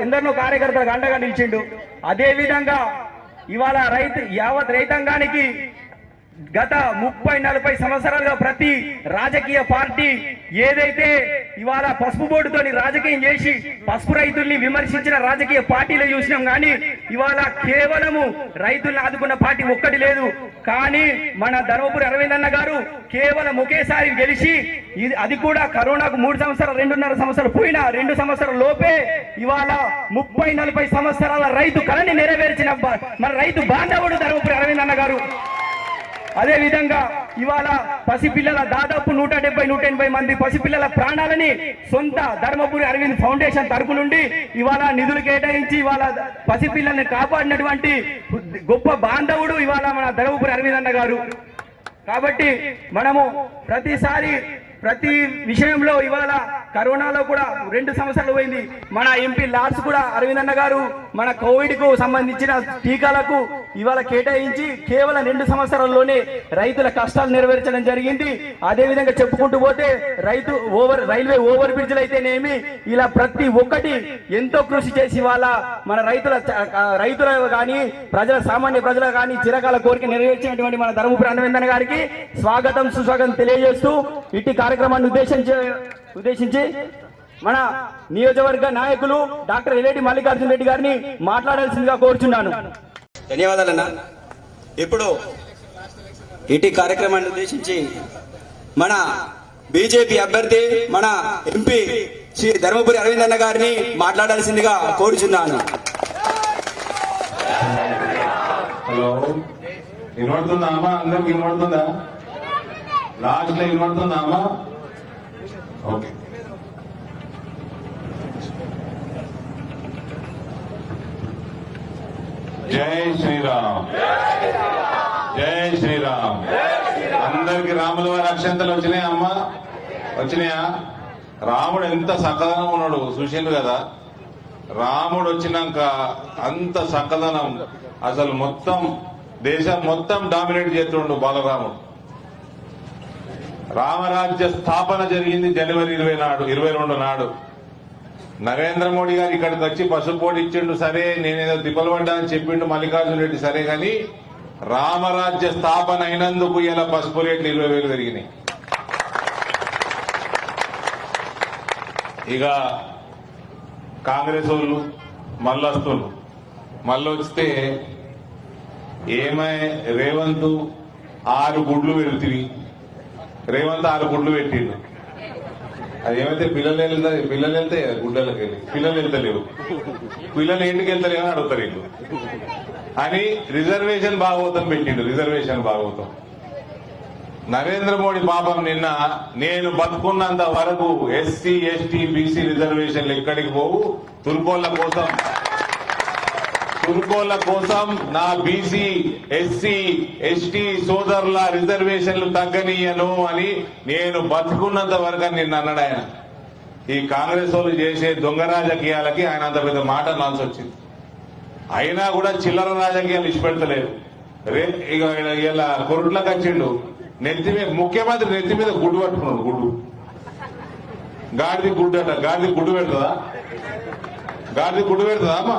ఎందరినో కార్యకర్తలకు అండగా నిలిచిండు. అదే విధంగా ఇవాళ రైతు యావత్ రైతాంగానికి గత ముప్పై నలభై సంవత్సరాలుగా ప్రతి రాజకీయ పార్టీ ఏదైతే ఇవాళ పసుపు బోర్డుతోని రాజకీయం చేసి పసుపు రైతుల్ని విమర్శించిన రాజకీయ పార్టీలు చూసినాం కానీ ఇవాళ కేవలము రైతుల్ని ఆదుకున్న పార్టీ ఒక్కటి లేదు. కానీ మన ధర్మపురి అరవింద్ అన్న గారు కేవలం ఒకేసారి గెలిచి ఇది అది కూడా కరోనాకు మూడు సంవత్సరాలు రెండున్నర సంవత్సరాలు పోయినా రెండు సంవత్సరాల లోపే ఇవాళ ముప్పై నలభై సంవత్సరాల రైతు కళని నెరవేర్చిన మన రైతు బాంధవుడు ధర్మపురి అరవింద్ అన్న గారు. అదే విధంగా ఇవాళ పసిపిల్లల దాదాపు నూట డెబ్బై నూట ఎనభై మంది పసిపిల్లల ప్రాణాలని సొంత ధర్మపురి అరవింద్ ఫౌండేషన్ తరపు నుండి ఇవాళ నిధులు కేటాయించి ఇవాళ పసిపిల్లల్ని కాపాడినటువంటి గొప్ప బాంధవుడు ఇవాళ మన ధర్మపురి అరవింద్ అన్న గారు. కాబట్టి మనము ప్రతిసారి ప్రతి విషయంలో ఇవాళ కరోనాలో కూడా రెండు సంవత్సరాలు పోయింది. మన ఎంపీ లార్డ్స్ కూడా అరవింద్ అన్న గారు మన కోవిడ్కు సంబంధించిన టీకాలకు ఇవాళ కేటాయించి కేవలం రెండు సంవత్సరాల్లోనే రైతుల కష్టాలు నెరవేర్చడం జరిగింది. అదే విధంగా చెప్పుకుంటూ పోతే రైతు ఓవర్ రైల్వే ఓవర్ బ్రిడ్జ్లు అయితేనేమి ఇలా ప్రతి ఒక్కటి ఎంతో కృషి చేసి వాళ్ళ మన రైతుల రైతుల కానీ ప్రజల సామాన్య ప్రజల కానీ చిరకాల కోరిక నెరవేర్చినటువంటి మన ధర్మపురి అన్నవిందన గారికి స్వాగతం సుస్వాగతం తెలియజేస్తూ ఇటు కార్యక్రమాన్ని ఉద్దేశించి ఉద్దేశించి మన నియోజకవర్గ నాయకులు డాక్టర్ ఎల్లేటి మల్లికార్జున రెడ్డి గారిని మాట్లాడాల్సిందిగా కోరుచున్నాను. ధన్యవాదాలన్న. ఇప్పుడు ఇటీ కార్యక్రమాన్ని ఉద్దేశించి మన బీజేపీ అభ్యర్థి మన ఎంపీ శ్రీ ధర్మపురి అరవింద్ అన్న గారిని మాట్లాడాల్సిందిగా కోరుచున్నాను. హలో. వినపడుతుందా అమ్మా? అందరికి వినపడుతుందా లాస్ట్లో వినపడుతుందా అమ్మా ఓకే. జై శ్రీరామ్. జై శ్రీరామ్. అందరికి రాముల వారి అక్షంతలు వచ్చినాయా అమ్మా? వచ్చినాయా? రాముడు ఎంత సకదనం ఉన్నాడు సుశీలు కదా? రాముడు వచ్చినాక అంత సకదనం. అసలు మొత్తం దేశం మొత్తం డామినేట్ చేస్తుండు బాలరాముడు. రామరాజ్య స్థాపన జరిగింది జనవరి ఇరవై నాడు ఇరవై రెండు నాడు. నరేంద్ర మోడీ గారు ఇక్కడికి వచ్చి పసుపోటు ఇచ్చిండు సరే నేనేదో దిబ్బలు పడ్డా అని చెప్పిండు మల్లికార్జున రెడ్డి సరే కానీ రామరాజ్య స్థాపన అయినందుకు ఇలా పసుపు రేట్లు ఇరవై వేలు పెరిగినాయి. ఇక కాంగ్రెస్ వాళ్ళు మళ్ళొస్తున్నారు. మళ్ళీ వస్తే ఏమై రేవంత్ ఆరు గుడ్లు పెడుతుంది రేవంత్ ఆరు గుడ్లు పెట్టిండు. అది ఏమైతే పిల్లలు వెళ్తా పిల్లలు వెళ్తే గుడ్డలకు వెళ్ళి? పిల్లలు వెళ్తలేవు పిల్లలు ఇంటికి వెళ్తలేవు అని అడుగుతారు వీళ్ళు. అని రిజర్వేషన్ భాగవతం పెట్టిండు రిజర్వేషన్ భాగవతం. నరేంద్ర మోడీ పాపం నిన్న నేను బతుకున్నంత వరకు ఎస్సీ ఎస్టీ బీసీ రిజర్వేషన్లు ఎక్కడికి పోవు? తుర్కోళ్ళ కోసం. తుర్కోళ్ళ కోసం నా బీసీ ఎస్సీ ఎస్టీ సోదరుల రిజర్వేషన్లు తగ్గనీయను అని నేను బతుకున్నంత వరకు నిన్న అన్నాడు ఆయన. ఈ కాంగ్రెస్ వాళ్ళు చేసే దొంగ రాజకీయాలకి ఆయన అంత పెద్ద మాట అనాల్సి వచ్చింది. అయినా కూడా చిల్లర రాజకీయాలు ఇచ్చిపెడతలేదు. రే ఇక ఇలా కొరుట్లకు వచ్చిండు నెత్తి మీద ముఖ్యమంత్రి నెత్తి మీద గుడ్డు పట్టుకున్నాడు గుడ్డు. గాడిది గుడ్డు అట గాడిది గుడ్డు పెడుతుందా? గాడిది గుడ్డు పెడుతుందా అమ్మా?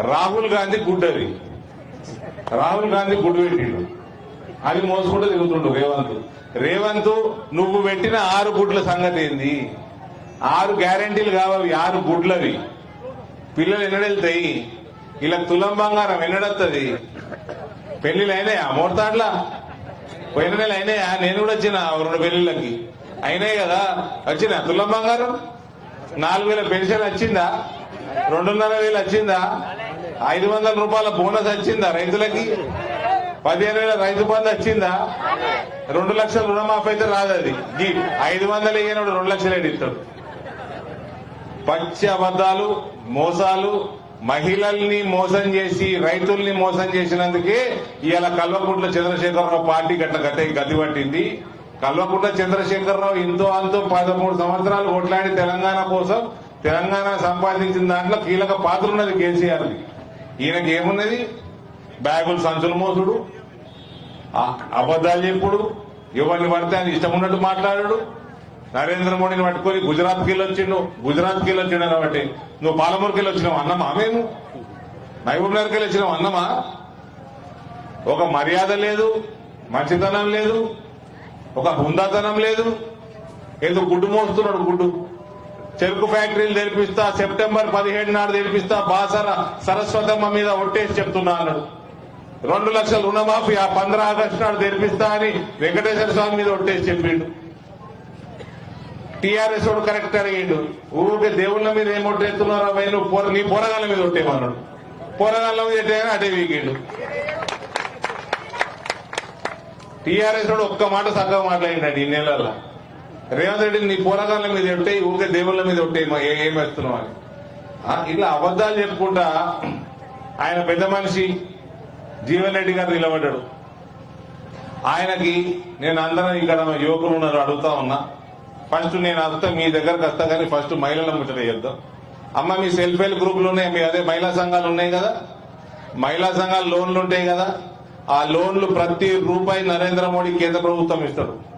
రాహుల్ గాంధీ గుడ్డది రాహుల్ గాంధీ గుడ్డు పెట్టిండు. అది మోసుకుంటూ తిరుగుతుండు రేవంత్. రేవంత్ నువ్వు పెట్టిన ఆరు గుడ్ల సంగతి ఏంది? ఆరు గ్యారంటీలు కావాలి ఆరు గుడ్లవి. పిల్లలు ఎన్నడెళ్తాయి? ఇలా తులం బంగారం ఎన్నడత్తది? పెళ్ళిళ్ళు అయినాయా? మూడతాట్ల పోయిన నెల అయినాయా? నేను కూడా వచ్చిన రెండు పెళ్ళిళ్ళకి అయినాయి కదా? వచ్చిన? తులం బంగారం? నాలుగు వేల పెన్షన్ వచ్చిందా? రెండున్నర వేలు వచ్చిందా? ఐదు వందల రూపాయల బోనస్ వచ్చిందా రైతులకి? పదిహేను వేల రైతు బంధు వచ్చిందా? రెండు లక్షల రుణమాఫీ అయితే రాదు అది. ఐదు వందలు ఇయ్యనోడు రెండు లక్షలు ఇస్తాడు. పచ్చి అబద్దాలు మోసాలు మహిళల్ని మోసం చేసి రైతుల్ని మోసం చేసినందుకే ఇవాళ కల్వకుంట్ల చంద్రశేఖరరావు పార్టీ గట్ల గత గది పట్టింది. కల్వకుంట్ల చంద్రశేఖరరావు ఇంతో అంతో పదమూడు సంవత్సరాలు కొట్లాడి తెలంగాణ కోసం తెలంగాణ సంపాదించిన దాంట్లో కీలక పాత్ర ఉన్నది కేసీఆర్ది. ఈయనకి ఏమున్నది? బ్యాగులు సంచులు మోసుడు. అబద్దాలు అబద్ధాలు చెప్పుడు. ఎవరిని పడితే ఆయన ఇష్టం ఉన్నట్టు మాట్లాడాడు. నరేంద్ర మోడీని పట్టుకొని గుజరాత్కి వెళ్ళి వచ్చిండు గుజరాత్కి వెళ్ళి వచ్చిండు కాబట్టి నువ్వు పాలమూరుకి వెళ్ళొచ్చినావు అన్నమా మేము? మహబూబ్ నగర్కి వెళ్ళొచ్చినావు అన్నమా? ఒక మర్యాద లేదు మంచితనం లేదు ఒక హుందాతనం లేదు. ఏదో గుడ్డు మోస్తున్నాడు గుడ్డు? చెరుకు ఫ్యాక్టరీలు తెరిపిస్తా సెప్టెంబర్ పదిహేడు నాడు తెరిపిస్తా బాసర సరస్వతమ్మ మీద ఒట్టేసి చెప్తున్నా అన్నాడు. రెండు లక్షల రుణమాఫీ ఆ పంద్ర ఆగస్టు నాడు తెరిపిస్తా అని వెంకటేశ్వర స్వామి మీద ఒట్టేసి చెప్పిండు. టీఆర్ఎస్ వాడు కరెక్ట్ అడిగిండు. ఊరికే దేవుళ్ళ మీద ఏం ఒట్టేస్తున్నారో అవి నువ్వు నీ పోరగాళ్ళ మీద ఒట్టేమన్నాడు పోరగాళ్ళ మీద ఎట్టేయని అటే వీగిండు. టీఆర్ఎస్ వాడు ఒక్క మాట సగం మాట్లాడిండు ఈ నెలల్లో. రేవంత్ రెడ్డి నీ పోరాటాల మీద ఉంటాయి ఊరికే దేవుళ్ళ మీద ఉంటాయి ఏం వేస్తున్నావు అని. ఇట్లా అబద్ధాలు చెప్పుకుంటా ఆయన పెద్ద మనిషి జీవన్ రెడ్డి గారు నిలబడ్డాడు. ఆయనకి నేను అందరం ఇక్కడ యువకులు ఉన్నారు అడుగుతా ఉన్నా. ఫస్ట్ నేను వస్తా మీ దగ్గరకు వస్తా కానీ ఫస్ట్ మహిళల ముట్టడి చేద్దాం అమ్మ మీ సెల్ఫ్ హెల్ప్ గ్రూపులు ఉన్నాయి మీ అదే మహిళా సంఘాలు ఉన్నాయి కదా? మహిళా సంఘాలు లోన్లు ఉంటాయి కదా? ఆ లోన్లు ప్రతి రూపాయి నరేంద్ర మోడీ కేంద్ర ప్రభుత్వం ఇస్తాడు.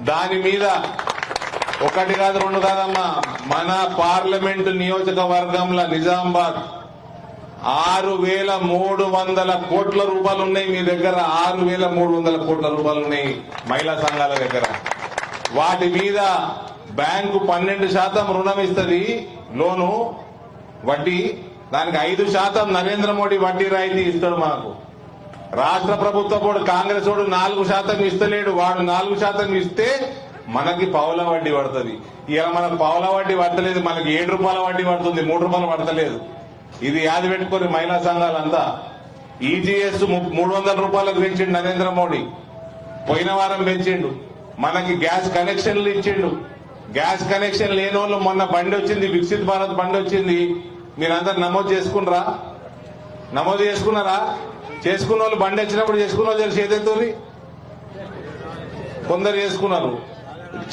దాని మీద ఒకటి కాదు రెండు కాదమ్మా. మన పార్లమెంటు నియోజకవర్గంలో నిజామాబాద్ ఆరు వేల మూడు వందల కోట్ల రూపాయలు ఉన్నాయి మీ దగ్గర. ఆరు వేల మూడు వందల కోట్ల రూపాయలు ఉన్నాయి మహిళా సంఘాల దగ్గర. వాటి మీద బ్యాంకు పన్నెండు శాతం రుణం ఇస్తుంది. లోను వడ్డీ. దానికి ఐదు శాతం నరేంద్ర మోడీ వడ్డీ రాయితీ ఇస్తాడు మాకు. రాష్ట్ర ప్రభుత్వం బోర్డు కాంగ్రెస్ వాడు నాలుగు శాతం ఇస్తలేడు వాడు నాలుగు శాతం ఇస్తే మనకి పావుల వడ్డీ పడుతుంది. ఇలా మనకు పావుల వడ్డీ పడతలేదు మనకి ఏడు రూపాయల వడ్డీ పడుతుంది మూడు రూపాయలు పడతలేదు ఇది యాది పెట్టుకొని మహిళా సంఘాలంతా ఈజీఎస్ మూడు వందల రూపాయలకు పెంచిండు నరేంద్ర మోడీ. పోయిన వారం పెంచిండు. మనకి గ్యాస్ కనెక్షన్లు ఇచ్చిండు. గ్యాస్ కనెక్షన్ లేని వాళ్ళు మొన్న బండి వచ్చింది వికసిత్ భారత్ బండి వచ్చింది. మీరందరు నమోదు చేసుకున్నారా? నమోదు చేసుకున్నారా? చేసుకున్న వాళ్ళు బండి వచ్చినప్పుడు చేసుకున్న వాళ్ళు తెలిసి ఏదైతుంది కొందరు చేసుకున్నారు.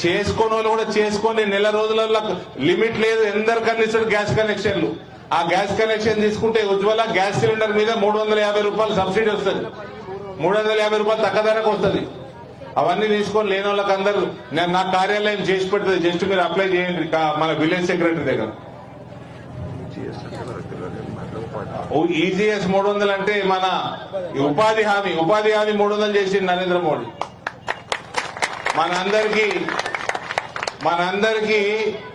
చేసుకున్న వాళ్ళు కూడా చేసుకొని నెల రోజులలో లిమిట్ లేదు. ఎందరికన్నా ఇస్తాడు గ్యాస్ కనెక్షన్లు? ఆ గ్యాస్ కనెక్షన్ తీసుకుంటే ఉజ్వల గ్యాస్ సిలిండర్ మీద మూడు వందల యాభై రూపాయలు సబ్సిడీ వస్తుంది. మూడు వందల యాభై రూపాయలు తక్కువ ధరకు వస్తుంది. అవన్నీ తీసుకొని లేని వాళ్ళకి అందరూ నేను నా కార్యాలయం చేసి పెడుతుంది. జస్ట్ మీరు అప్లై చేయండి. మన విలేజ్ సెక్రటరీ దగ్గర. ఈజీఎస్ మూడు వందలు అంటే మన ఉపాధి హామీ ఉపాధి హామీ మూడు వందలు చేసింది నరేంద్ర మోడీ. మనందరికీ మనందరికీ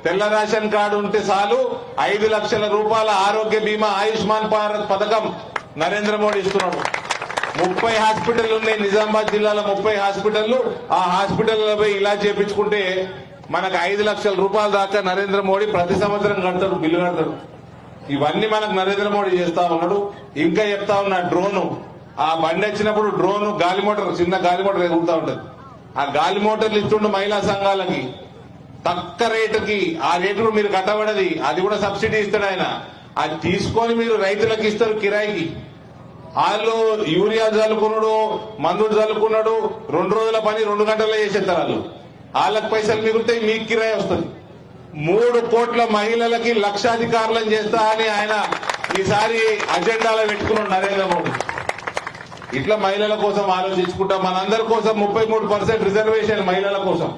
తెల్ల రేషన్ కార్డు ఉంటే చాలు ఐదు లక్షల రూపాయల ఆరోగ్య బీమా ఆయుష్మాన్ భారత్ పథకం నరేంద్ర మోడీ ఇస్తున్నాడు. ముప్పై హాస్పిటల్ ఉన్నాయి నిజామాబాద్ జిల్లాలో ముప్పై హాస్పిటల్ ఆ హాస్పిటల్లో పోయి ఇలా చేపించుకుంటే మనకు ఐదు లక్షల రూపాయల దాకా నరేంద్ర మోడీ ప్రతి సంవత్సరం కడతాడు బిల్లు కడతాడు. ఇవన్నీ మనకు నరేంద్ర మోడీ చేస్తా ఉన్నాడు. ఇంకా చెప్తా ఉన్నా డ్రోన్. ఆ బండి వచ్చినప్పుడు డ్రోన్ గాలి మోటార్ చిన్న గాలి మోటార్ ఎగురుతా ఉంటది. ఆ గాలి మోటార్లు ఇస్తుండు మహిళా సంఘాలకి. తక్కువ రేటుకి ఆ రేటు మీరు కట్టబడది అది కూడా సబ్సిడీ ఇస్తాడు ఆయన. అది తీసుకొని మీరు రైతులకు ఇస్తారు కిరాయికి. వాళ్ళు యూరియా చల్లుకున్నాడు మందుడు చల్లుకున్నాడు రెండు రోజుల పని రెండు గంటల్లో చేసేస్తారు వాళ్ళు. వాళ్ళకి పైసలు మిగులుతాయి మీకు కిరాయి వస్తుంది. మూడు కోట్ల మహిళలకి లక్షాధికారులను చేస్తా అని ఆయన ఈసారి అజెండాలో పెట్టుకున్నాడు నరేంద్ర మోడీ. ఇట్లా మహిళల కోసం ఆలోచించుకుంటాం మనందరి కోసం ముప్పై మూడు పర్సెంట్ రిజర్వేషన్ మహిళల కోసం.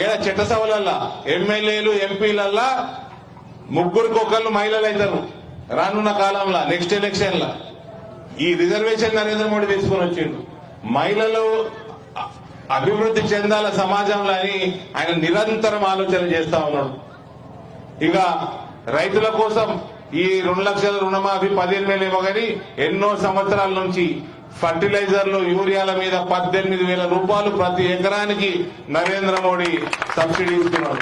ఏడ చట్టసభలల్లా ఎమ్మెల్యేలు ఎంపీలల్లా ముగ్గురికి ఒకళ్ళు మహిళలు అవుతారు రానున్న కాలంలో నెక్స్ట్ ఎలక్షన్ల ఈ రిజర్వేషన్ నరేంద్ర మోడీ తీసుకొని వచ్చిండు. మహిళలు అభివృద్ధి చెందాల సమాజంలో అని ఆయన నిరంతరం ఆలోచన చేస్తా ఉన్నాడు. ఇక రైతుల కోసం ఈ రెండు లక్షల రుణమాఫీ పదిహేను వేలు ఇవ్వగాని ఎన్నో సంవత్సరాల నుంచి ఫర్టిలైజర్లు యూరియాల మీద పద్దెనిమిది వేల రూపాయలు ప్రతి ఎకరానికి నరేంద్ర మోడీ సబ్సిడీ ఇస్తున్నాడు.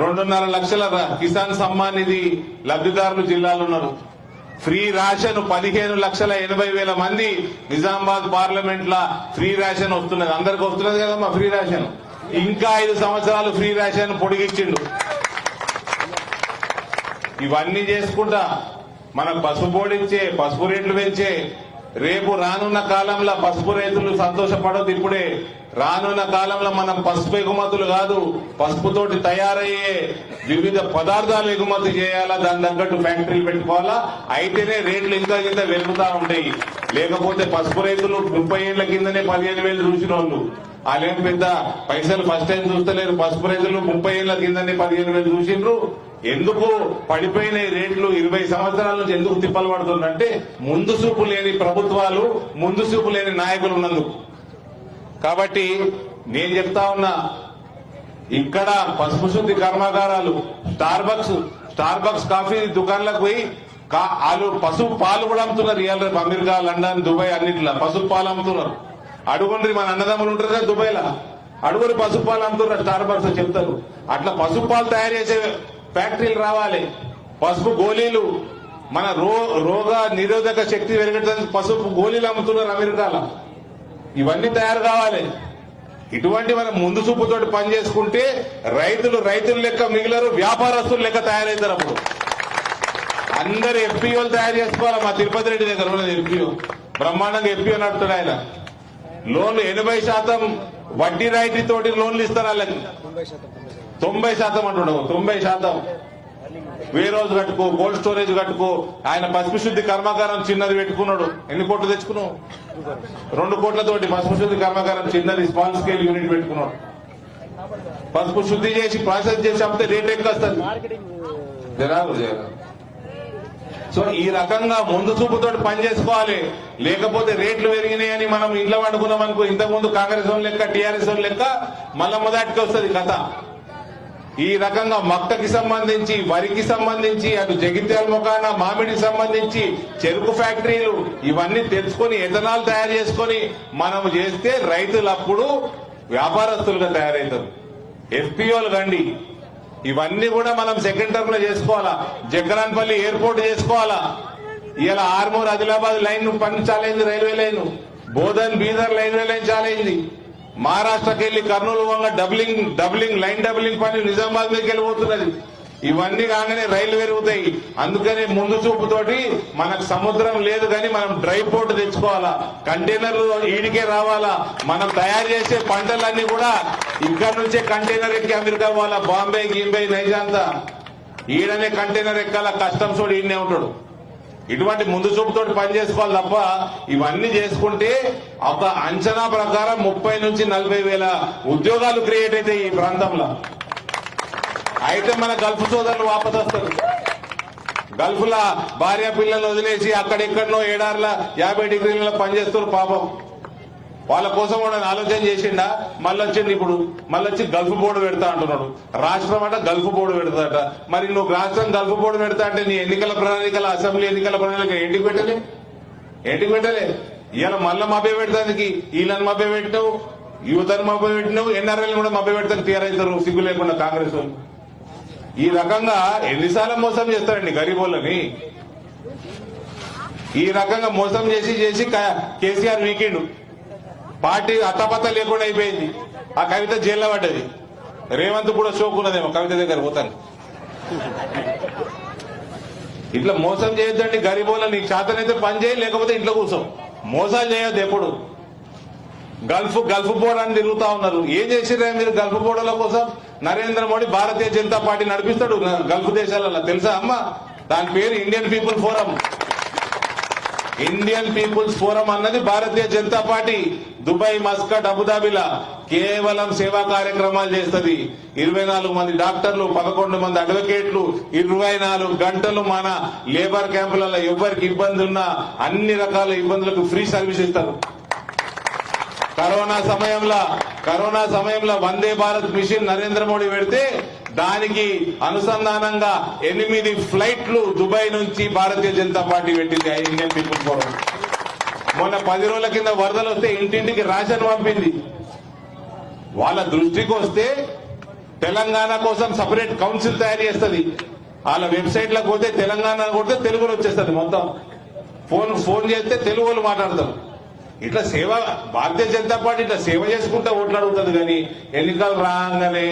రెండున్నర లక్షల కిసాన్ సమ్మాన్ నిధి లబ్ధిదారులు జిల్లాలో ఉన్నారు. ఫ్రీ రేషన్ పదిహేను లక్షల ఎనభై వేల మంది నిజామాబాద్ పార్లమెంట్ లా ఫ్రీ రేషన్ వస్తున్నది. అందరికి వస్తున్నది కదమ్మా ఫ్రీ రేషన్. ఇంకా ఐదు సంవత్సరాలు ఫ్రీ రేషన్ పొడిగించిండు ఇవన్నీ చేసుకుంటా మనకు పసుపు పొడిచ్చే పసుపు రేట్లు పెంచే రేపు రానున్న కాలంలో పసుపు రైతులు సంతోషపడదు ఇప్పుడే రానున్న కాలంలో మనం పసుపు ఎగుమతులు కాదు పసుపుతోటి తయారయ్యే వివిధ పదార్థాలు ఎగుమతి చేయాలా దాని తగ్గట్టు ఫ్యాక్టరీలు పెట్టుకోవాలా? అయితేనే రేట్లు ఇంకా కింద వెలుగుతా ఉంటాయి. లేకపోతే పసుపు రైతులు ముప్పై ఏళ్ళ కిందనే పదిహేను వేలు చూసిన వాళ్ళు వాళ్ళేం పెద్ద పైసలు ఫస్ట్ టైం చూస్తలేరు. పసుపు రైతులు ముప్పై ఏళ్ళ కిందనే పదిహేను వేలు చూసిండ్రు. ఎందుకు పడిపోయిన రేట్లు ఇరవై సంవత్సరాల నుంచి ఎందుకు తిప్పలు పడుతుందంటే ముందు చూపు లేని ప్రభుత్వాలు ముందు చూపు లేని నాయకులు ఉన్నందుకు. కాబట్టి నేను చెప్తా ఉన్నా ఇక్కడ పసుపు శుద్ధి కర్మాగారాలు Starbucks Starbucks coffee దుకాణాలకు పోయి వాళ్ళు పసుపు పాలు కూడా అమ్ముతున్నారు. ఇవాళ రేపు అమెరికా లండన్ దుబాయ్ అన్నింటిలో పసుపు పాలు అమ్ముతున్నారు. అడుగుండ్రి మన అన్నదమ్ములు ఉంటారు కదా దుబాయ్ లా అడుగురు పసుపు పాలు అమ్ముతున్నారు స్టార్ బక్స్ చెప్తారు. అట్లా పసుపు పాలు తయారు చేసే ఫ్యాక్టరీలు రావాలి. పసుపు గోళీలు. మన రో రోగ నిరోధక శక్తి పెరగడానికి పసుపు గోళీలు అమ్ముతున్నారు అమెరికాలో. ఇవన్నీ తయారు కావాలి. ఇటువంటి మనం ముందు చూపుతోటి పని చేసుకుంటే రైతులు రైతుల లెక్క మిగిలరు వ్యాపారస్తులు లెక్క తయారవుతారు అప్పుడు. అందరు ఎఫ్పిఓలు తయారు చేసుకోవాలి. మా తిరుపతి రెడ్డి దగ్గర ఉన్నది ఎఫ్పిఓ. బ్రహ్మాండంగా ఎఫ్పిఓ నడుపుతాడు ఆయన. లోన్లు ఎనభై శాతం వడ్డీ రాయితీ తోటి లోన్లు ఇస్తారు వాళ్ళకి. తొంభై శాతం అంటున్నావు తొంభై శాతం. వేరోజు కట్టుకో కోల్డ్ స్టోరేజ్ కట్టుకో. ఆయన పసుపు శుద్ధి కర్మాగారం చిన్నది పెట్టుకున్నాడు. ఎన్ని కోట్లు తెచ్చుకున్నావు? రెండు కోట్లతోటి పసుపు శుద్ధి కర్మాగారం చిన్నది స్మాల్ స్కేల్ యూనిట్ పెట్టుకున్నాడు. పసుపు శుద్ధి చేసి ప్రాసెస్ చేసి అమ్మితే రేట్ ఎక్కువ వస్తుంది జనాలు. సో ఈ రకంగా ముందు చూపుతోటి పని చేసుకోవాలి. లేకపోతే రేట్లు పెరిగినాయని మనం ఇంట్లో వండుకున్నాం అనుకో ఇంతకుముందు కాంగ్రెస్ లెక్క టీఆర్ఎస్ లెక్క మళ్ళా మొదటికి వస్తుంది కథ. ఈ రకంగా మక్కకి సంబంధించి వరికి సంబంధించి అటు జగిత్యాల ముఖాన మామిడికి సంబంధించి చెరుకు ఫ్యాక్టరీలు ఇవన్నీ తెచ్చుకొని ఎథనాల్ తయారు చేసుకొని మనం చేస్తే రైతులు అప్పుడు వ్యాపారస్తులుగా తయారవుతారు. ఎఫ్పిఓలు కండి. ఇవన్నీ కూడా మనం సెకండ్ టర్మ్లో చేసుకోవాలా? జగ్గరాన్పల్లి ఎయిర్పోర్ట్ చేసుకోవాలా? ఇలా ఆర్మూర్ ఆదిలాబాద్ లైన్ పని చాలైంది railway line. Bodhan Bidar railway line చాలైంది. మహారాష్ట్రకి వెళ్ళి కర్నూలు వంగ డబ్లింగ్ డబ్లింగ్ లైన్ డబ్లింగ్ పని నిజామాబాద్ మీదకి వెళ్ళిపోతున్నది ఇవన్నీ కాగానే రైలు పెరుగుతాయి. అందుకనే ముందు చూపుతోటి మనకు సముద్రం లేదు కానీ మనం డ్రై పోర్ట్ తెచ్చుకోవాలా? కంటైనర్లు ఈడికే రావాలా? మనం తయారు చేసే పంటలన్నీ కూడా ఇక్కడ నుంచే కంటైనర్ ఎక్కి అమెరికా పోవాలా? బాంబే గింబే నైజాంతా. ఈడనే కంటైనర్ ఎక్కాల? కస్టమ్స్ కూడా ఈడనే ఉంటాడు. ఇటువంటి ముందు చూపుతోటి పని చేసుకోవాలి తప్ప ఇవన్నీ చేసుకుంటే ఒక అంచనా ప్రకారం ముప్పై నుంచి నలభై వేల ఉద్యోగాలు క్రియేట్ అయితే ఈ ప్రాంతంలో. అయితే మన గల్ఫ్ సోదరులు వాపసు వస్తారు. గల్ఫ్ లా భార్య పిల్లలు వదిలేసి అక్కడెక్కడో ఏడార్ల యాభై డిగ్రీల పనిచేస్తారు పాపం. వాళ్ళ కోసం కూడా ఆలోచన చేసిండా మళ్ళీ వచ్చింది ఇప్పుడు మళ్ళీ వచ్చి గల్ఫ్ బోర్డు పెడతా అంటున్నాడు. రాష్ట్రం అంట గల్ఫ్ బోర్డు పెడతాట మరి నువ్వు రాష్ట్రం గల్ఫ్ బోర్డు పెడతా అంటే నీ ఎన్నికల ప్రణాళికల అసెంబ్లీ ఎన్నికల ప్రణాళిక ఏంటికి పెట్టలే? ఏంటికి పెట్టలే? ఇలా మళ్ళీ మభ్య పెడతానికి వీళ్ళని మభ్య పెట్టినావు యువతను మభ్య పెట్టినావు ఎన్ఆర్ఎల్ కూడా మభ్య పెడతాను టీఆర్ అవుతారు సిగ్గు లేకుండా కాంగ్రెస్ ఈ రకంగా ఎన్నిసార్లు మోసం చేస్తారండి గరీబోళ్ళని ఈ రకంగా మోసం చేసి చేసి కేసీఆర్ వీకెండ్. పార్టీ అత్తపత్త లేకుండా అయిపోయింది. ఆ కవిత జైల్లో పడ్డది. రేవంత్ కూడా షోకున్నదేమో కవిత దగ్గర పోతాను. ఇట్లా మోసం చేయొద్దండి గరీబోళ్ళ నీకు చేతనైతే పని చేయి లేకపోతే ఇంట్లో కూర్చో. మోసాలు చేయొద్దు ఎప్పుడు. గల్ఫ్ గల్ఫ్ బోర్డు అని తిరుగుతా ఉన్నారు. ఏం చేసిరా మీరు గల్ఫ్ బోర్డుల కోసం? నరేంద్ర మోడీ భారతీయ జనతా పార్టీ నడిపిస్తాడు గల్ఫ్ దేశాలలో. తెలుసా అమ్మా? దాని పేరు Indian People Forum. Indian Peoples Forum అన్నది Bharatiya Janata Party Dubai Muscat అబుదాబిలా కేవలం సేవా కార్యక్రమాలు చేస్తుంది. ఇరవై నాలుగు మంది డాక్టర్లు పదకొండు మంది అడ్వకేట్లు ఇరవై నాలుగు గంటలు మన లేబర్ క్యాంపులలో ఎవరికి ఇబ్బంది ఉన్నా అన్ని రకాల ఇబ్బందులకు ఫ్రీ సర్వీస్ ఇస్తారు. కరోనా సమయంలో కరోనా సమయంలో వందే భారత్ మిషన్ నరేంద్ర మోడీ పెడితే దానికి అనుసంధానంగా ఎనిమిది ఫ్లైట్లు దుబాయ్ నుంచి భారతీయ జనతా పార్టీ పెట్టింది ఇండియన్ పీపుల్ ఫోరం. మొన్న పది రోజుల కింద వరదలు వస్తే ఇంటింటికి రేషన్ పంపింది. వాళ్ళ దృష్టికి వస్తే తెలంగాణ కోసం సపరేట్ కౌన్సిల్ తయారు చేస్తుంది. వాళ్ళ వెబ్సైట్లకు పోతే తెలంగాణ కొడితే తెలుగులో వచ్చేస్తుంది మొత్తం. ఫోన్ ఫోన్ చేస్తే తెలుగు వాళ్ళు మాట్లాడతారు. ఇట్లా సేవ భారతీయ జనతా పార్టీ ఇట్లా సేవ చేసుకుంటా ఓట్లాడుతుంది కానీ ఎన్నికలు రాగానే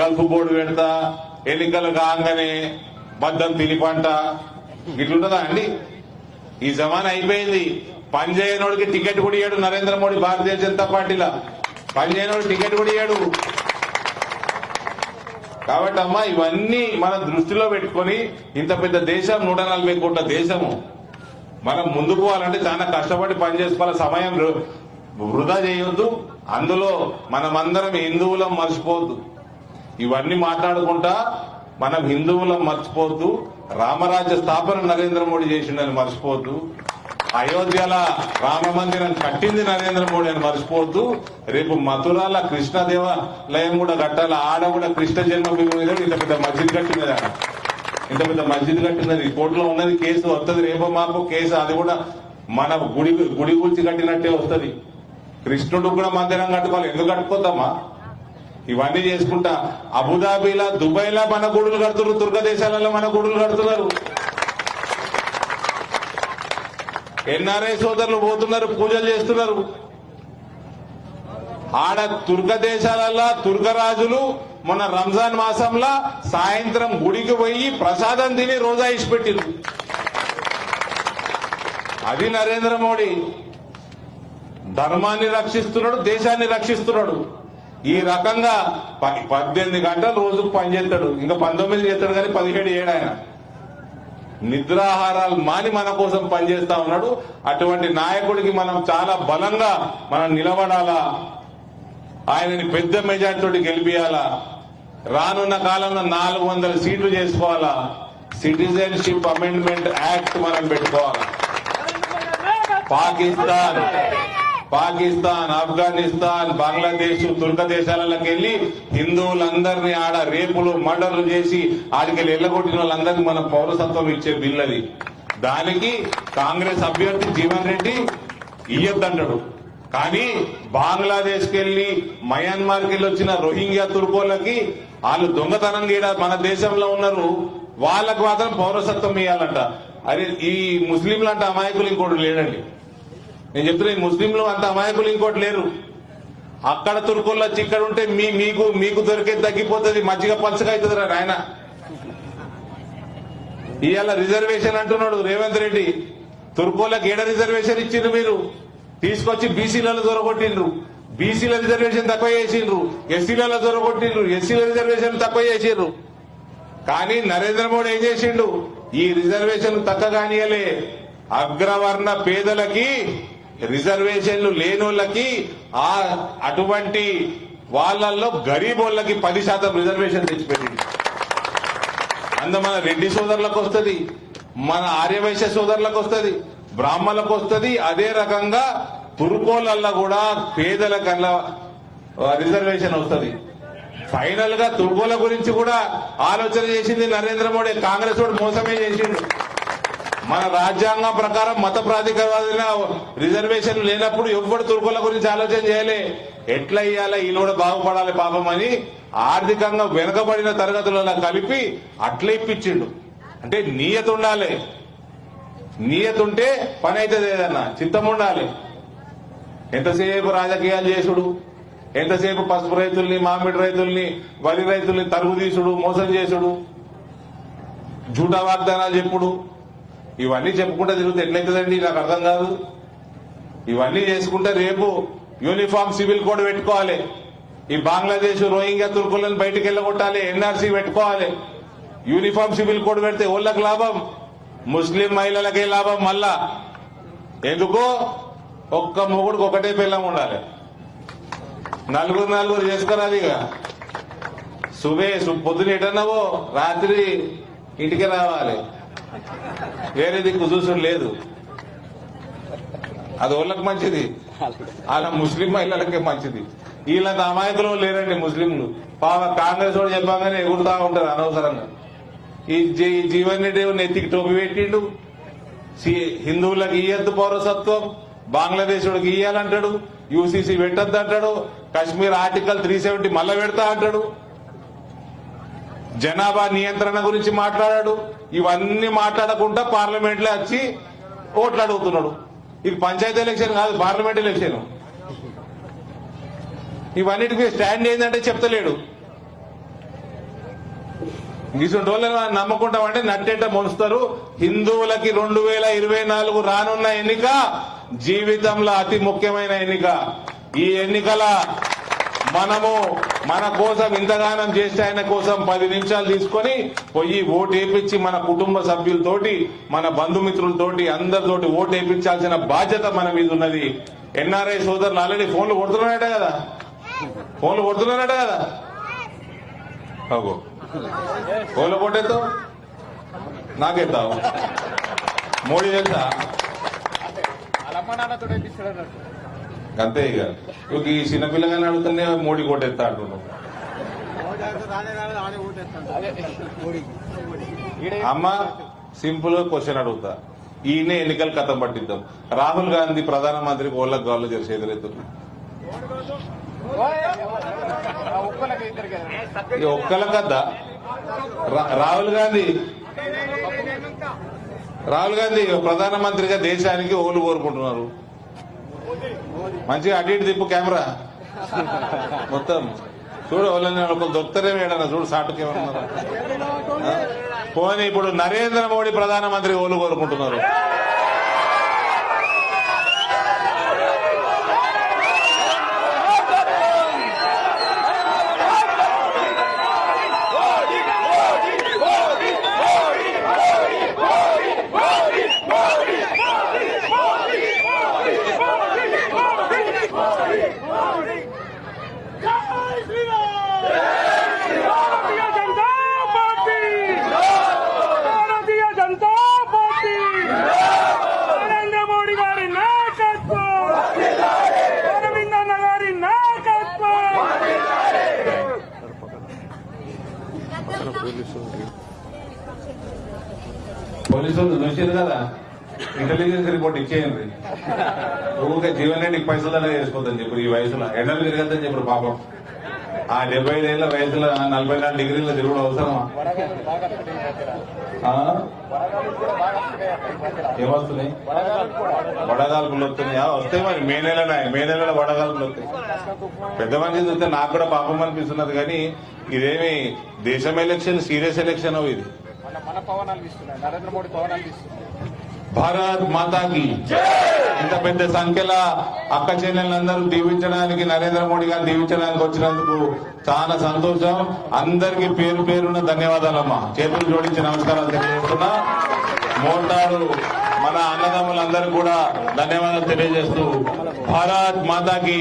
గల్ఫ్ బోర్డు పెడతా ఎన్నికలు కాగానే బద్దం తినిపంట. ఇట్లుంటుందా అండి? ఈ జమాన అయిపోయింది. పనిచేయనోడికి టికెట్ కూడా ఇయ్యాడు నరేంద్ర మోడీ భారతీయ జనతా పార్టీలో. పనిచేయనోడు టికెట్ కూడా ఇయ్యాడు. కాబట్టి అమ్మా ఇవన్నీ మన దృష్టిలో పెట్టుకొని ఇంత పెద్ద దేశం నూట నలభై కోట్ల దేశము. మనం ముందుకు పోవాలంటే చాలా కష్టపడి పని చేసుకోవాలి సమయం వృధా చేయొద్దు. అందులో మనమందరం హిందువులం మర్చిపోవద్దు. ఇవన్నీ మాట్లాడుకుంటా మనం హిందువులం మర్చిపోవద్దు. రామరాజ్య స్థాపన నరేంద్ర మోడీ చేసిండని మర్చిపోవద్దు. అయోధ్యల రామ మందిరం కట్టింది నరేంద్ర మోడీ అని మర్చిపోవద్దు. రేపు మథురాల కృష్ణ దేవాలయం కూడా కట్టాలి. ఆడ కూడా కృష్ణ జన్మభూమి మీద ఇంత పెద్ద మస్జిద్ కట్టినది ఇంత పెద్ద మస్జిద్ కట్టినది కోర్టులో ఉన్నది కేసు వస్తుంది రేపో మాపో కేసు అది కూడా మన గుడి గుడి గురించి కట్టినట్టే వస్తుంది కృష్ణుడు కూడా మందిరం కట్టుకోవాలి. ఎందుకు కట్టుకోద్దామా? ఇవన్నీ చేసుకుంటా. అబుదాబీలా దుబాయ్లా మన గుడులు కడుతున్నారు దుర్గ దేశాలలో మన గుడులు కడుతున్నారు. ఎన్ఆర్ఐ సోదరులు పోతున్నారు పూజలు చేస్తున్నారు. ఆడ తుర్క దేశాలలో తుర్కరాజులు మొన్న రంజాన్ మాసంలో సాయంత్రం గుడికి పోయి ప్రసాదం తిని రోజా ఇచ్చిపెట్టిరు అది నరేంద్ర మోడీ. ధర్మాన్ని రక్షిస్తున్నాడు దేశాన్ని రక్షిస్తున్నాడు. ఈ రకంగా పద్దెనిమిది గంటలు రోజుకు పనిచేస్తాడు ఇంకా పంతొమ్మిది చేస్తాడు కానీ పదిహేడు ఏడు ఆయన. నిద్రాహారాలు మాని మన కోసం పనిచేస్తా ఉన్నాడు. అటువంటి నాయకుడికి మనం చాలా బలంగా మనం నిలబడాలా? ఆయనని పెద్ద మెజార్టీతో గెలిపియాలా? రానున్న కాలంలో నాలుగు వందల సీట్లు చేసుకోవాలా? సిటిజన్షిప్ అమెండ్మెంట్ యాక్ట్ మనం పెట్టుకోవాలా? పాకిస్తాన్ పాకిస్తాన్ ఆఫ్ఘనిస్తాన్ బంగ్లాదేశ్ తుర్క దేశాలకు వెళ్ళి హిందువులందరినీ ఆడ రేపులు మర్డర్లు చేసి ఆడికి వెళ్ళగొట్టిన వాళ్ళందరికీ మనం పౌరసత్వం ఇచ్చే బిల్ అది. దానికి కాంగ్రెస్ అభ్యర్థి జీవన్ రెడ్డి ఇయ్యొద్దంటాడు. కానీ బంగ్లాదేశ్కి వెళ్ళి మయన్మార్ వెళ్ళి వచ్చిన రోహింగ్యా తుర్కోలకి వాళ్ళు దొంగతనం గీడ మన దేశంలో ఉన్నారు. వాళ్ళకు మాత్రం పౌరసత్వం ఇవ్వాలంట అరే ఈ ముస్లింలు అంటే అమాయకులు ఇంకోటి లేడండి. నేను చెప్తున్నా ఈ ముస్లింలు అంత అమాయకులు ఇంకోటి లేరు. అక్కడ తుర్కుల్లో వచ్చి ఇక్కడ ఉంటే మీ మీకు మీకు దొరికే తగ్గిపోతుంది మజ్జిగ పలుచగా అవుతుంది రా నాయన. ఇవాళ రిజర్వేషన్ అంటున్నాడు రేవంత్ రెడ్డి. తుర్కోలకు ఏడ రిజర్వేషన్ ఇచ్చిండ్రు మీరు? తీసుకొచ్చి బీసీలలో దొరకొట్టిండ్రు బీసీల రిజర్వేషన్ తక్కువ చేసిండ్రు ఎస్సీలలో దొరకొట్టిండ్రు ఎస్సీల రిజర్వేషన్ తక్కువ చేసిండ్రు. కానీ నరేంద్ర మోడీ ఏం చేసిండు? ఈ రిజర్వేషన్ తక్కగానియలే. అగ్రవర్ణ పేదలకి రిజర్వేషన్లు లేనోళ్ళకి ఆ అటువంటి వాళ్ళల్లో గరీబోళ్ళకి పది శాతం రిజర్వేషన్ తెచ్చిపెట్టింది అందు మన రెడ్డి సోదరులకు వస్తుంది మన ఆర్యవైశ్య సోదరులకు వస్తుంది బ్రాహ్మణులకు వస్తుంది అదే రకంగా తురుకోలల్లో కూడా పేదలకల్లా రిజర్వేషన్ వస్తుంది. ఫైనల్గా తుర్గోల గురించి కూడా ఆలోచన చేసింది నరేంద్ర మోడీ కాంగ్రెస్ వాడు మోసమే చేసిండు. మన రాజ్యాంగం ప్రకారం మత ప్రాతిపదికన రిజర్వేషన్ లేనప్పుడు ఎవ్వడు తుర్గోల గురించి ఆలోచన చేయలే. ఎట్లా ఇయ్యాలా? వీళ్ళు కూడా బాగుపడాలి పాపం అని ఆర్థికంగా వెనుకబడిన తరగతులలో కలిపి అట్లా ఇప్పించిండు. అంటే నీయత ఉండాలి నీయత ఉంటే పని అవుతుంది ఏదన్నా చిత్తం ఉండాలి. ఎంతసేపు రాజకీయాలు చేసుడు? ఎంతసేపు పసుపు రైతుల్ని మామిడి రైతుల్ని వరి రైతుల్ని తరుగు తీసుడు మోసం చేసుడు? జూటా వాగ్దానాలు చెప్పుడు? ఇవన్నీ చెప్పుకుంటే తిరుగుతుంది ఎట్లయితుందండి? నాకు అర్థం కాదు. ఇవన్నీ చేసుకుంటే రేపు యూనిఫామ్ సివిల్ కోడ్ పెట్టుకోవాలి. ఈ బంగ్లాదేశ్ రోహింగ్యా తుర్కులను బయటికి వెళ్ళగొట్టాలి ఎన్ఆర్సీ పెట్టుకోవాలి. యూనిఫామ్ సివిల్ కోడ్ పెడితే ఓళ్ళకి లాభం ముస్లిం మహిళలకే లాభం మళ్ళా. ఎందుకో ఒక్క మొగుడికి ఒకటే పిల్లం ఉండాలి. నలుగురు నలుగురు చేసుకురాదు ఇక. సుబే సు- పొద్దున ఎటన్నావో? రాత్రి ఇంటికి రావాలి. వేరే దిక్కు చూసుడు లేదు. అది వాళ్ళకి మంచిది. అలా ముస్లిం మహిళలకే మంచిది. వీళ్ళంత అమాయకులు లేరండి ముస్లింలు. పాప కాంగ్రెస్ వాడు చెప్పగానే ఎగురుతా ఉంటారు అనవసరంగా. ఈ జీవన్ రెడ్డి నెత్తికి టోపి పెట్టిండు? హిందువులకు ఇయ్యద్దు పౌరసత్వం? బంగ్లాదేశ్ వాడికి ఇయ్యాలంటాడు యూసీసీ పెట్టద్దు అంటాడు కశ్మీర్ ఆర్టికల్ త్రీ సెవెంటీ మళ్ళా పెడతా అంటాడు. జనాభా నియంత్రణ గురించి మాట్లాడాడు. ఇవన్నీ మాట్లాడకుండా పార్లమెంట్లో వచ్చి ఓట్లు అడుగుతున్నాడు ఇది పంచాయతీ ఎలక్షన్ కాదు పార్లమెంట్ ఎలక్షన్. ఇవన్నిటికీ స్టాండ్ ఏంటంటే చెప్తలేడు. ఇటువంటి వాళ్ళని నమ్ముకుంటామంటే నట్టేట మొలుస్తారు. హిందువులకి రెండు వేల ఇరవై నాలుగు రానున్న ఎన్నిక జీవితంలో అతి ముఖ్యమైన ఎన్నిక. ఈ ఎన్నికల మనము మన కోసం ఇంతగానం చేస్తే ఆయన కోసం పది నిమిషాలు తీసుకొని పోయి ఓటు వేయించి మన కుటుంబ సభ్యులతోటి మన బంధుమిత్రులతోటి అందరితోటి ఓటు వేయించాల్సిన బాధ్యత మన మీద ఉన్నది. ఎన్ఆర్ఐ సోదరులు ఆల్రెడీ ఫోన్లు కొడుతున్నారట కదా? ఫోన్లు కొడుతున్నారట కదా? అగో. ఫోన్లు కొట్టేస్తావు? నాకెత్తావు? మోడీ తెలుసా అంతే ఇక. ఇక ఈ చిన్నపిల్లగాని అడుగుతుంటే మోడీ కొట్టేస్తా అంటున్నావు అమ్మ సింపుల్ క్వశ్చన్ అడుగుతా. ఈయన ఎన్నికల కథం పట్టిద్దాం. రాహుల్ గాంధీ ప్రధానమంత్రి ఓళ్ళకు గాళ్ళు చేసి ఎదురెత్తున్నారు ఇది ఒక్కల కదా రా- రాహుల్ గాంధీ రాహుల్ గాంధీ ప్రధానమంత్రిగా దేశానికి ఓలు కోరుకుంటున్నారు. మంచిగా అటు ఇటు తిప్పు కెమెరా. మొత్తం. చూడు వాళ్ళని ఒకరు దొరుకుతారేమో ఏడన్నా చూడు సాటుకి ఏమన్నా పోనీ ఇప్పుడు నరేంద్ర మోడీ ప్రధానమంత్రి ఓలు కోరుకుంటున్నారు భారతీయ జనతా పార్టీ భారతీయ జనతా పార్టీ నరేంద్ర మోడీ గారి నాయకత్వం అరవిందన్న గారి నాయకత్వం పోలీసులు చూసారు కదా? ఇంటెలిజెన్స్ రిపోర్ట్ ఇచ్చేయండి. ఊరికే జీవన్ రెడ్డికి పైసలు వేసుకోవద్దని చెప్పి ఈ వయసులో. ఎండలు తిరగద్దని చెప్పారు పాపం. ఆ డెబ్బై ఐదేళ్ళ వయసులో నలభై నాలుగు డిగ్రీల తిరుగుడు అవసరమా? ఏమొస్తున్నాయి? వడగాల్పులు వస్తున్నాయా? వస్తాయి మరి. మే నెలనే మే నెలలో వడగాల్పులు వస్తాయి. పెద్ద మనిషి చూస్తే నాకు కూడా పాపం అనిపిస్తున్నది కానీ ఇదేమి దేశం ఎలక్షన్ సీరియస్ ఎలక్షన్ ఇది? నరేంద్ర మోడీ పవన్ అనిపిస్తుంది భారత్ మాతాకి. ఇంత పెద్ద సంఖ్యలో అక్క చెల్లెలందరూ దీవించడానికి నరేంద్ర మోడీ గారు దీవించడానికి వచ్చినందుకు చాలా సంతోషం. అందరికీ పేరు పేరున్న ధన్యవాదాలమ్మా. చేతులు జోడించి నమస్కారాలు తెలియజేస్తున్నా. మోటారు మన అన్నదమ్ములందరూ కూడా ధన్యవాదాలు తెలియజేస్తూ భారత్ మాతాకి.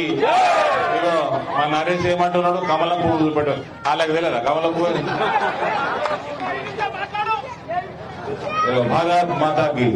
ఇగో మా నరేష్ ఏమంటున్నాడు? కమల పువ్వు చూపెట్టాడు వాళ్ళకి తెలియదా కమల పువ్వు అని ఇగో భారత్ మాతాకి